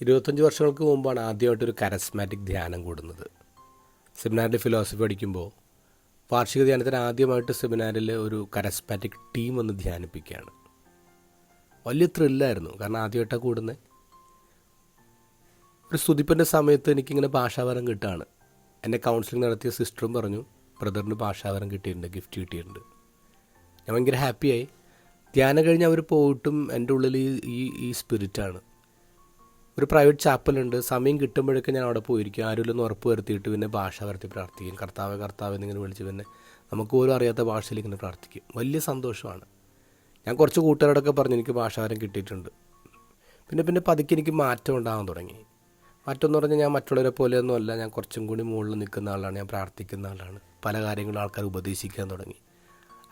ഇരുപത്തഞ്ച് വർഷങ്ങൾക്ക് മുമ്പാണ് ആദ്യമായിട്ടൊരു കരസ്മാറ്റിക് ധ്യാനം കൂടുന്നത്. സെമിനാറിൽ ഫിലോസഫി പഠിക്കുമ്പോൾ വാർഷിക ധ്യാനത്തിന് ആദ്യമായിട്ട് സെമിനാറിൽ ഒരു കരസ്മാറ്റിക് ടീം ഒന്ന് ധ്യാനിപ്പിക്കുകയാണ്. വലിയ ത്രില്ലായിരുന്നു കാരണം ആദ്യമായിട്ടാണ് കൂടുന്നത് ഒരു സ്തുതിപ്പന്റെ സമയത്ത് എനിക്കിങ്ങനെ ഭാഷാവരം കിട്ടുകയാണ് എന്നെ കൗൺസിലിംഗ് നടത്തിയ സിസ്റ്ററും പറഞ്ഞു ബ്രദറിന് ഭാഷാവരം കിട്ടിയിട്ടുണ്ട് ഗിഫ്റ്റ് കിട്ടിയിട്ടുണ്ട്. ഞാൻ ഭയങ്കര ഹാപ്പിയായി ധ്യാനം കഴിഞ്ഞ് അവർ പോയിട്ടും എന്റെ ഉള്ളിൽ ഈ ഈ സ്പിരിറ്റാണ് ഒരു പ്രൈവറ്റ് ചാപ്പലുണ്ട് സമയം കിട്ടുമ്പോഴൊക്കെ ഞാൻ അവിടെ പോയിരിക്കും. ആരുമില്ലെന്ന് ഉറപ്പ് വരുത്തിയിട്ട് പിന്നെ ഭാഷ വരുത്തി പ്രാർത്ഥിക്കും. കർത്താവ് കർത്താവ് എന്നിങ്ങനെ വിളിച്ച് പിന്നെ നമുക്ക് പോലും അറിയാത്ത ഭാഷയിൽ ഇങ്ങനെ പ്രാർത്ഥിക്കും. വലിയ സന്തോഷമാണ്. ഞാൻ കുറച്ച് കൂട്ടുകാരോടൊക്കെ പറഞ്ഞു എനിക്ക് ഭാഷാകാരം കിട്ടിയിട്ടുണ്ട്. പിന്നെ പിന്നെ പതുക്കെ എനിക്ക് മാറ്റം ഉണ്ടാകാൻ തുടങ്ങി. മാറ്റം എന്ന് പറഞ്ഞാൽ ഞാൻ മറ്റുള്ളവരെ പോലെയൊന്നും അല്ല. ഞാൻ കുറച്ചും കൂടി മുകളിൽ നിൽക്കുന്ന ആളാണ്. ഞാൻ പ്രാർത്ഥിക്കുന്ന ആളാണ്. പല കാര്യങ്ങളും ആൾക്കാർ ഉപദേശിക്കാൻ തുടങ്ങി.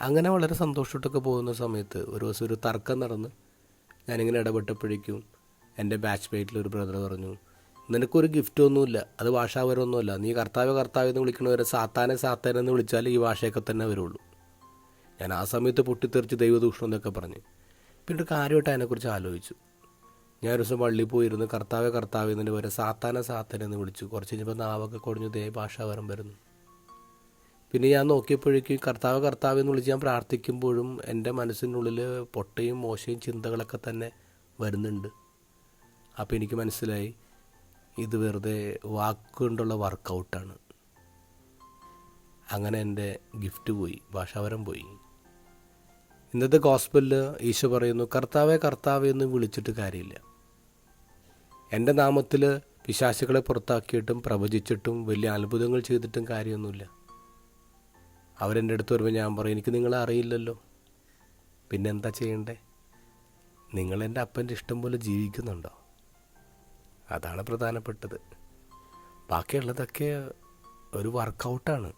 അങ്ങനെ വളരെ സന്തോഷമായിട്ടൊക്കെ പോകുന്ന സമയത്ത് ഒരു ദിവസം ഒരു തർക്കം നടന്ന് ഞാനിങ്ങനെ ഇടപെട്ടപ്പോഴേക്കും എന്റെ ബാച്ച് മേറ്റിൽ ഒരു ബ്രദർ പറഞ്ഞു നിനക്കൊരു ഗിഫ്റ്റ് ഒന്നുമില്ല അത് ഭാഷാപരമൊന്നുമല്ല നീ കർത്താവ് കർത്താവ് എന്ന് വിളിക്കണവരെ സാത്താനെ സാത്താനെ എന്ന് വിളിച്ചാൽ ഈ ഭാഷയൊക്കെ തന്നെ വരുള്ളൂ. ഞാൻ ആ സമയത്ത് പൊട്ടിത്തെറിച്ച് ദൈവദൂഷണം എന്നൊക്കെ പറഞ്ഞ്. പിന്നെ ഒരു കാര്യമായിട്ട് അതിനെക്കുറിച്ച് ആലോചിച്ചു. ഞാൻ ഒരു ദിവസം പള്ളിയിൽ പോയിരുന്നു കർത്താവ് കർത്താവ് എന്നതിന് വരെ സാത്താനെ സാത്താനെ എന്ന് വിളിച്ചു. കുറച്ച് കഴിഞ്ഞപ്പോൾ നാവൊക്കെ കുടഞ്ഞു ദേ ഭാഷാവരം വരുന്നു. പിന്നെ ഞാൻ നോക്കിയപ്പോഴേക്കും കർത്താവ് കർത്താവ് എന്ന് വിളിച്ച് ഞാൻ പ്രാർത്ഥിക്കുമ്പോഴും എന്റെ മനസ്സിനുള്ളിൽ പൊട്ടയും മോശയും ചിന്തകളൊക്കെ തന്നെ വരുന്നുണ്ട്. അപ്പോൾ എനിക്ക് മനസ്സിലായി ഇത് വെറുതെ വാക്കുകൊണ്ടുള്ള വർക്കൗട്ടാണ്. അങ്ങനെ എന്റെ ഗിഫ്റ്റ് പോയി ഭാഷാവരം പോയി. ഇന്നത്തെ ഗോസ്പലിൽ ഈശോ പറയുന്നു കർത്താവെ കർത്താവെ എന്ന് വിളിച്ചിട്ട് കാര്യമില്ല. എന്റെ നാമത്തിൽ പിശാചുകളെ പുറത്താക്കിയിട്ടും പ്രവചിച്ചിട്ടും വലിയ അത്ഭുതങ്ങൾ ചെയ്തിട്ടും കാര്യമൊന്നുമില്ല. അവരെന്റെ അടുത്ത് വരുമ്പോൾ ഞാൻ പറയും എനിക്ക് നിങ്ങളെ അറിയില്ലല്ലോ. പിന്നെന്താ ചെയ്യണ്ടേ? നിങ്ങളെന്റെ അപ്പന്റെ ഇഷ്ടം പോലെ ജീവിക്കുന്നുണ്ടോ? അതാണ് പ്രധാനപ്പെട്ടത്. ബാക്കിയുള്ളതൊക്കെ ഒരു വർക്കൗട്ടാണ്